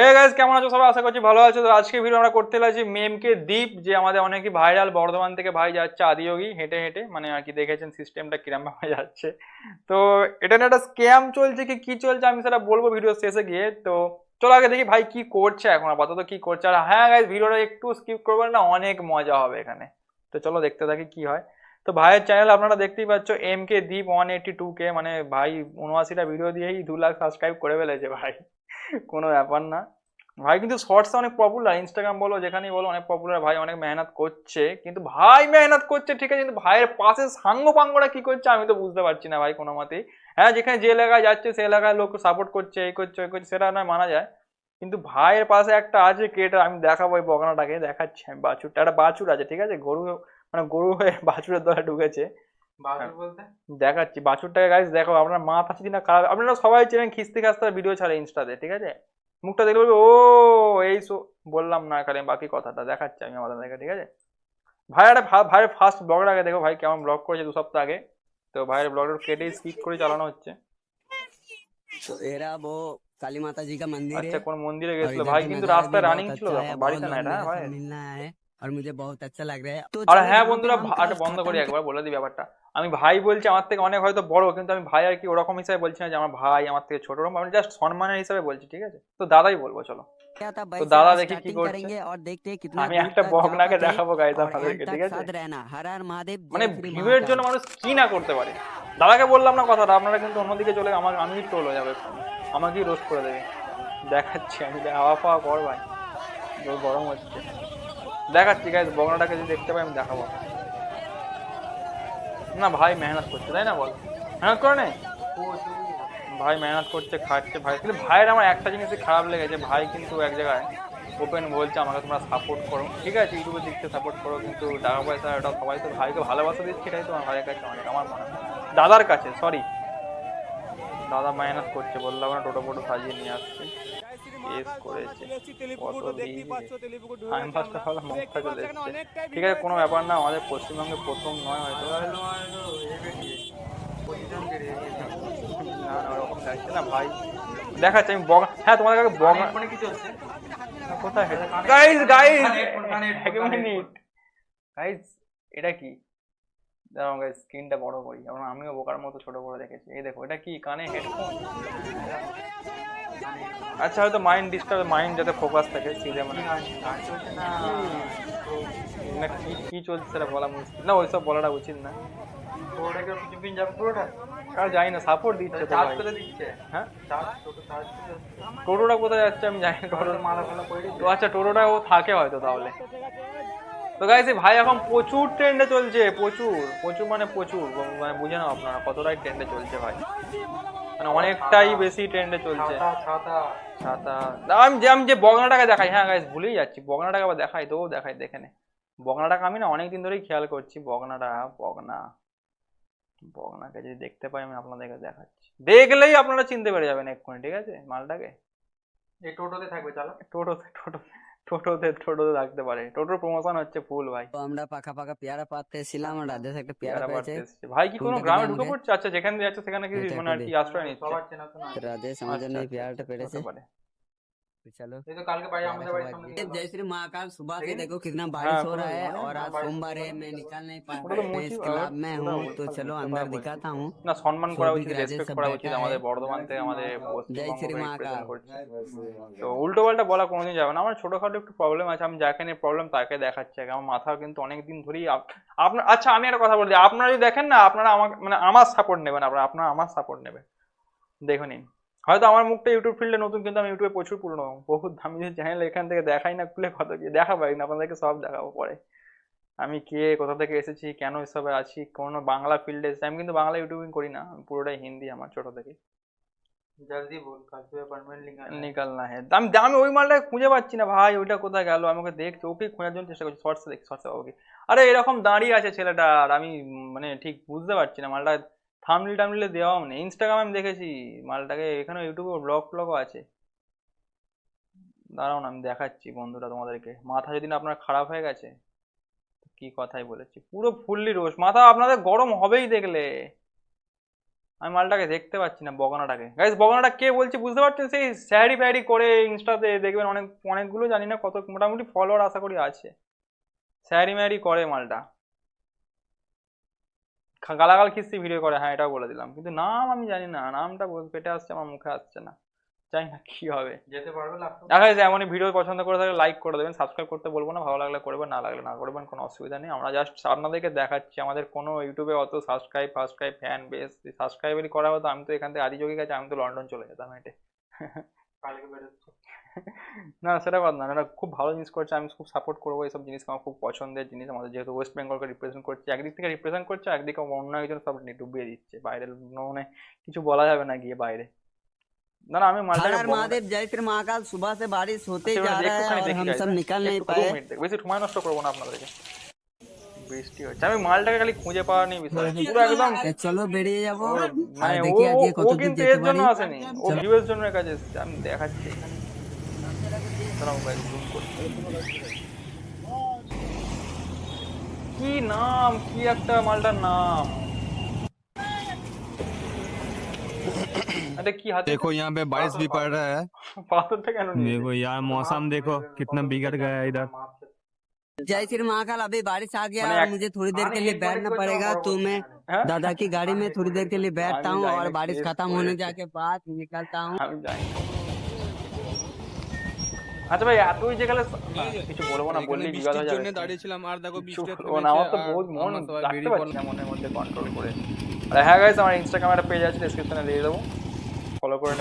Hey guys কেমন আছো? সবাই আশা করছি ভালো আছো। তো আজকে ভিডিও আমরা করতে লাগছি মেমকে দ্বীপ, যে আমাদের অনেকই ভাইরাল বর্ধমান থেকে ভাই যাচ্ছে আদিয়োগী হেঁটে হেঁটে মানে আর কি দেখেছেন সিস্টেমটা কিরম ভাবে যাচ্ছে। তো এটা না একটা স্ক্যাম চলছে কি কি চলছে আমি সেটা বলব ভিডিও শেষে গিয়ে। তো চলো আগে দেখি ভাই কি করছে এখন, আপাতত কি করছে। আর হ্যাঁ গাইস ভিডিওটা একটু স্কিপ করবেন না, অনেক মজা হবে এখানে। তো চলো দেখতে থাকি কি হয়। তো ভাইয়ের চ্যানেল আপনারা দেখতেই পাচ্ছ এম কে দ্বীপ ওয়ান এইটি টু কে মানে ভাই উনআশিটা ভিডিও দিয়েই দু লাখ সাবস্ক্রাইব করে ফেলেছে ভাই। কোনো ব্যাপার না। ভাই, কিন্তু শর্টস অনেক পপুলার ইনস্টাগ্রাম বলো, যেখানেই বলো, অনেক পপুলার ভাই, অনেক মেহনত করছে। কিন্তু ভাই, মেহনত করছে, ঠিক আছে, কিন্তু ভাইয়ের পাশে সাঙ্গ পাঙ্গরা কি করছে, আমি তো বুঝতে পারছি না ভাই কোনো মতেই। হ্যাঁ যেখানে যে এলাকায় যাচ্ছে, সে এলাকায় লোক সাপোর্ট করছে, এই করছে, ওই করছে, সেটা নয়, মানা যায়। কিন্তু ভাইয়ের পাশে একটা আছে কেটা আমি দেখাবো ওই বগনাটাকে দেখাচ্ছি আমি, বাছুরটা, একটা বাছুর আছে, ঠিক আছে, গরু মানে গরু হয়ে বাছুরের দলে ঢুকেছে। হ্যাঁ। দেখাচ্ছি বাছুরটাকে গাইস দেখো আপনার মা আছে কিনা খারাপ। আপনারা সবাই চেনেন খিস্তি খাস্তার ভিডিও ছাড়ে ইনস্টাতে ঠিক আছে? মুখটা দেখলে বলবে ও এই সো বললাম না কারণ বাকি কথাটা দেখাচ্ছি আমি আমাদের দেখে ঠিক আছে? ভাই একটা ভাইয়ের ফার্স্ট ব্লগ আগে দেখো ভাই কেমন ব্লগ করেছে দু সপ্তাহ আগে। তো ভাইয়ের ব্লগটা কেটে স্কিপ করে চালানো হচ্ছে। কালী মাতাজি কা আচ্ছা কোন মন্দিরে গেছিল? ভাই কিন্তু রাস্তায় রানিং ছিল বাড়িতে না এটা ভাই? और मुझे बहुत अच्छा लग रहा है तो আর चलो হ্যাঁ यहाँ पे বন্ধুরা हम ভা- আচ্ছা क्लास বন্ধ করি खत्म একবার বলে দিই ব্যাপারটা আমি ভাই বলছি আমার থেকে অনেক হয়তো বড় কিন্তু আমি ভাই আর কি ওরকম হিসাবে বলছি না যে আমার ভাই আমার থেকে ছোট ওরকম আমি জাস্ট সম্মানের হিসাবে বলছি ঠিক আছে তো দাদাই বলবো চলো क्या था तो भाई दादा से देखिए की स्टार्टिंग করছে। करेंगे और देखते हैं कितना আমি दूर একটা तक जा বগনাকে पाते हैं দেখাবো গাইজ और আপনাদেরকে end ঠিক तक আছে साथ रहना हर हर महादेव মানে जय श्री ভিউয়ের জন্য महाकाल। মানুষ কি না করতে পারে দাদাকে বললাম না কথাটা আপনারা কিন্তু অন্যদিকে চলে আমার আমি টোল হয়ে যাবে আমাকেই রোস্ট করে দেবে দেখাচ্ছি আমি দেখ- হাওয়া ফাওয়া কর ভাই জোর গরম হচ্ছে দেখাচ্ছি গাইজ বগনাটাকে যদি দেখতে পাই, আমি দেখাবো। না, ভাই মেহনত করছে, তাই না বল? মেহনত করে নেই? ভাই মেহনত করছে, খাচ্ছে, ভাই। কিন্তু ভাইয়ের আমার একটা জিনিসই খারাপ লেগেছে, ভাই কিন্তু এক জায়গায় ওপেন বলছে, আমাকে তোমরা সাপোর্ট করো। ঠিক আছে, ইউটিউবের দিক থেকে সাপোর্ট করো, কিন্তু টাকা পয়সা এটা সবাই তো ভাইকে ভালোবাসা দিচ্ছে, এটাই তোমার ভাইয়ের কাছে অনেক আমার মনে হয়। দাদার কাছে সরি দাদা মেহনত করছে, বললাম না, টোটো ফোটো সাজিয়ে নিয়ে আসছে। করেছে। কত চলে ঠিক আছে কোনো ব্যাপার না আমাদের পশ্চিমবঙ্গে প্রথম নয় হয়তো। না না ওরকম লাগছে না ভাই। দেখাচ্ছে আমি বগা হ্যাঁ তোমাদের কাছে বগা কোথায়? গাইস গাইস headphone, এক মিনিট। গাইস এটা কি? দাঁড়াও গাইস স্ক্রিনটা বড় করি। কারণ আমিও বোকার মতো ছোট করে দেখেছি। এই দেখো এটা কি? কানে হেডফোন। আচ্ছা হয়তো মাইন্ড ডিস্টার্ব মাইন্ড যাতে ফোকাস থাকে সিধে মানে না কি কি চলছে সেটা বলা মুশকিল। না ওইসব বলাটা উচিত না। আর জানি না সাপোর্ট দিচ্ছে হ্যাঁ? টোটোটা কোথায় যাচ্ছে আমি জানি তো আচ্ছা টোটোটা ও থাকে হয়তো তাহলে। তো গাইস ভাই এখন প্রচুর ট্রেন্ডে চলছে প্রচুর। প্রচুর মানে প্রচুর মানে বুঝে নাও আপনারা কতটাই ট্রেন্ডে চলছে ভাই। মানে অনেকটাই বেশি ট্রেন্ডে চলছে। ছাতা আমি যে আমি যে বগনাটাকে দেখাই হ্যাঁ গাইস ভুলেই যাচ্ছি। বগনাটাকে আবার দেখাই তো দেখাই দেখে নে। বগনাটাকে আমি না অনেকদিন ধরেই খেয়াল করছি বগনাটা বগনা। বগনাকে যদি দেখতে পাই আমি আপনাদেরকে দেখাচ্ছি। দেখলেই আপনারা চিনতে পেরে যাবেন এক্ষুনি ঠিক আছে? মালটাকে? এই টোটোতে থাকবে চালা। টোটোতে টোটো টোটোতে টোটোতে রাখতে পারে। টোটোর প্রমোশন হচ্ছে ফুল ভাই। তো আমরা পাকা পাকা পেয়ারা পাতে ছিলাম আর রাধে একটা পেয়ারা পেয়েছে। ভাই কি কোনো গ্রামে ঢুকে পড়ছে? আচ্ছা যেখানে যাচ্ছে সেখানে কি মানে আর কি আশ্রয় নিচ্ছে। রাধে আমার এই আচ্ছা, পেয়ারাটা পেরেছে হতে পারে। तो चलो এই তো কালকে ভাই আমাদের বাড়ির সামনে ये जय श्री महाकाल सुबह से लेकिन- देखो कितना बारिश हो रहा है हाँ, और आज बारिश सोमवार है हो मैं निकल नहीं पा ওটা তো मैं इस মুচি- क्लब में ওটা हूँ ওটা तो ওটা चलो ওটা अंदर বলছি। दिखाता हूँ না সম্মান করা সৌভিক উচিত রাজেশ রেসপেক্ট সব করা बैठा উচিত है। আমাদের বর্ধমান থেকে আমাদের জয় শ্রী পশ্চিমবঙ্গকে মহাকাল। represent করছে তো উল্টো পাল্টা বলা কোনোদিন যাবে না আমার ছোটখাটো একটু প্রবলেম আছে আমি যাকে নিয়ে প্রবলেম তাকে দেখাচ্ছি আগে আমার মাথা কিন্তু অনেক দিন ধরেই আপ- আপনার আচ্ছা আমি একটা কথা বলি আপনারা যদি দেখেন না আপনারা আমাকে মানে আমার সাপোর্ট নেবেন আপনারা আপনারা আমার সাপোর্ট নেবেন দেখে নিন হয়তো আমার মুখটা ইউটিউব ফিল্ডে নতুন কিন্তু আমি ইউটিউবে প্রচুর পুরনো। বহুত আমি যে চ্যানেল এখান থেকে দেখাই না খুলে কত কি দেখাবো না আপনাদেরকে সব দেখাবো পরে। আমি কে কোথা থেকে এসেছি কেন এসবে আছি কোনো বাংলা ফিল্ডে এসেছি আমি কিন্তু বাংলা ইউটিউবিং করি না আমি পুরোটাই হিন্দি আমার ছোট থেকে। জলদি বল কালকে অ্যাপয়েন্টমেন্ট লিঙ্ক নিকাল না। হ্যাঁ। আমি আমি ওই মালটা খুঁজে পাচ্ছি না ভাই ওইটা কোথায় গেল আমাকে দেখছি ওকে খোঁজার জন্য চেষ্টা করছি শর্টসে দেখি শর্টসে ওকে আরে এরকম দাঁড়িয়ে আছে ছেলেটা আর আমি মানে ঠিক বুঝতে পারছি না মালটা থামলি টামলে দেওয়াও নেই। ইনস্টাগ্রামে আমি দেখেছি, মালটাকে এখানে ইউটিউবে ব্লগ ব্লগও আছে। দাঁড়াও না, আমি দেখাচ্ছি বন্ধুরা তোমাদেরকে। মাথা যদি না আপনার খারাপ হয়ে গেছে, কি কথাই বলেছি। পুরো ফুললি রোজ। মাথা আপনাদের গরম হবেই দেখলে। আমি মালটাকে দেখতে পাচ্ছি না, বগনাটাকে। গাইস বগনাটা কে বলছে বুঝতে পারছেন? সেই স্যারি ফ্যারি করে ইনস্টাতে দেখবেন অনেক, অনেকগুলো জানি না কত, মোটামুটি ফলোয়ার আশা করি আছে। স্যারি ম্যারি করে মালটা। গালাগাল খিস্তি ভিডিও করে হ্যাঁ এটাও বলে দিলাম। কিন্তু নাম আমি জানি না নামটা পেটে আসছে আমার মুখে আসছে না। জানি না কি হবে? যেতে পারবে দেখা যাচ্ছে এমনই ভিডিও পছন্দ করে থাকলে লাইক করে দেবেন সাবস্ক্রাইব করতে বলব না ভালো লাগলে করবেন না লাগলে না করবেন কোনো অসুবিধা নেই। আমরা জাস্ট আপনাদেরকে দেখাচ্ছি আমাদের কোনো ইউটিউবে অত সাবস্ক্রাইব ফাবস্ক্রাইব ফ্যান বেস সাবস্ক্রাইবারই করা হতো আমি তো এখান থেকে আদিযোগী গেছে আমি তো লন্ডন চলে যেতাম হেঁটে। না সেটা বাদ না এটা খুব ভালো জিনিস করছে আমি খুব সাপোর্ট করবো এইসব জিনিস আমার খুব পছন্দের জিনিস আমাদের যেহেতু ওয়েস্ট বেঙ্গলকে রিপ্রেজেন্ট করছে একদিক থেকে রিপ্রেজেন্ট করছে একদিকে অন্য একজন সব ডুবিয়ে দিচ্ছে বাইরের মানে কিছু বলা যাবে না গিয়ে বাইরে না না আমি हर মালটাকে हर বগনা- महादेव जय श्री महाकाल सुबह से बारिश होते আচ্ছা, जा এবার रहा है একটুখানি और দেখি हम guys, सब হ্যাঁ? निकल नहीं একটু দু पाए মিনিট দেখি। বেশি সময় নষ্ট করবো না আপনাদেরকে বৃষ্টি হচ্ছে আমি মালটাকে খালি খুঁজে পাওয়া নিয়ে বিষয় পুরো একদম এ, চলো বেরিয়ে যাবো আর মানে ও দেখি আজকে ও কত দূর কিন্তু যেতে এর জন্য পারি আসেনি ও চলো। ভিউয়ের জন্য এর কাছে এসেছে আমি দেখাচ্ছি এখানে দাঁড়াও ভাই, zoom করছি। কি নাম কি একটা মালটার নাম এটা কি হাতে देखो यहाँ पे बारिश भी पड़ रहा है পাথরটা কেন নিয়ে देखो यार मौसम देखो कितना बिगड़ गया है इधर जय श्री महाकाल अभी बारिश आ गया मैंने और एक- मुझे थोड़ी देर के लिए बैठना पड़ेगा तो मैं হ্যাঁ? दादा की गाड़ी में थोड़ी देर के लिए बैठता আমি हूँ জানি और না बारिश কেস खत्म होने করেছে। जाके बाद निकलता हूँ আমি জানি না। আচ্ছা ভাই এতই যেখানে কিছু বলবো না বললেই বিবাদ হয়ে যাবে দাঁড়িয়েছিলাম আর দেখো কিছু বলবো না, আমার তো বহুত মন রাখতে পারছি না মনের মধ্যে কন্ট্রোল করে আর হ্যাঁ গাইস আমার ইনস্টাগ্রামে একটা পেজ আছে ডেসক্রিপশনে দিয়ে দেবো ফলো করে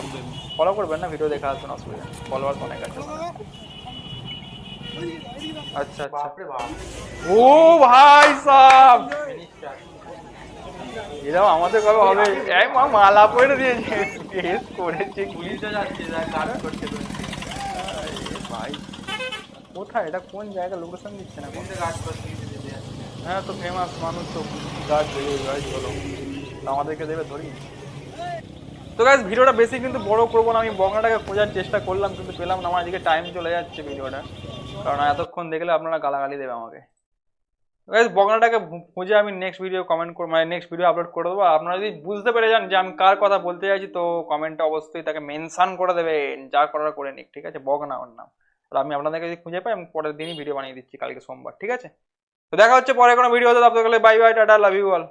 ফলো করবেন না ভিডিও দেখা আসবেন অসুবিধা ফলোয়ার অনেক আছে আচ্ছা আচ্ছা। বাপরে বাপ। ও ভাই সাহ মিনিস্টার এরকম আমাদের কবে হবে। এই মা মালা পরে দিয়েছে। কেস করেছে। কি পুলিশে যাচ্ছে কাজ করতে ভাই কোথায়? এটা কোন জায়গা? লোকেশন দিচ্ছে না। কোন কাজ করতে হ্যাঁ তো ফেমাস মানুষ তো গাছ দেবে গাছ বলো। আমাদেরকে দেবে ধরি। তো গাছ ভিডিওটা বেশি কিন্তু বড় করব না। আমি বগনাটাকে খোঁজার চেষ্টা করলাম কিন্তু পেলাম না। আমার এদিকে টাইম চলে যাচ্ছে ভিডিওটা। কারণ এতক্ষণ দেখলে আপনারা গালাগালি দেবে আমাকে। বগনাটাকে খুঁজে আমি নেক্সট ভিডিও কমেন্ট করব মানে নেক্সট ভিডিও আপলোড করে দেবো। আপনারা যদি বুঝতে পেরে যান যে আমি কার কথা বলতে চাইছি তো কমেন্টে অবশ্যই তাকে মেনশন করে দেবেন যা করার করে নিক, ঠিক আছে? বগনা ওর নাম। আর আমি আপনাদেরকে যদি খুঁজে পাই, আমি পরের দিনই ভিডিও বানিয়ে দিচ্ছি, কালকে সোমবার, ঠিক আছে? তো দেখা হচ্ছে পরে কোনো ভিডিওতে আপনাদের bye bye tata love you all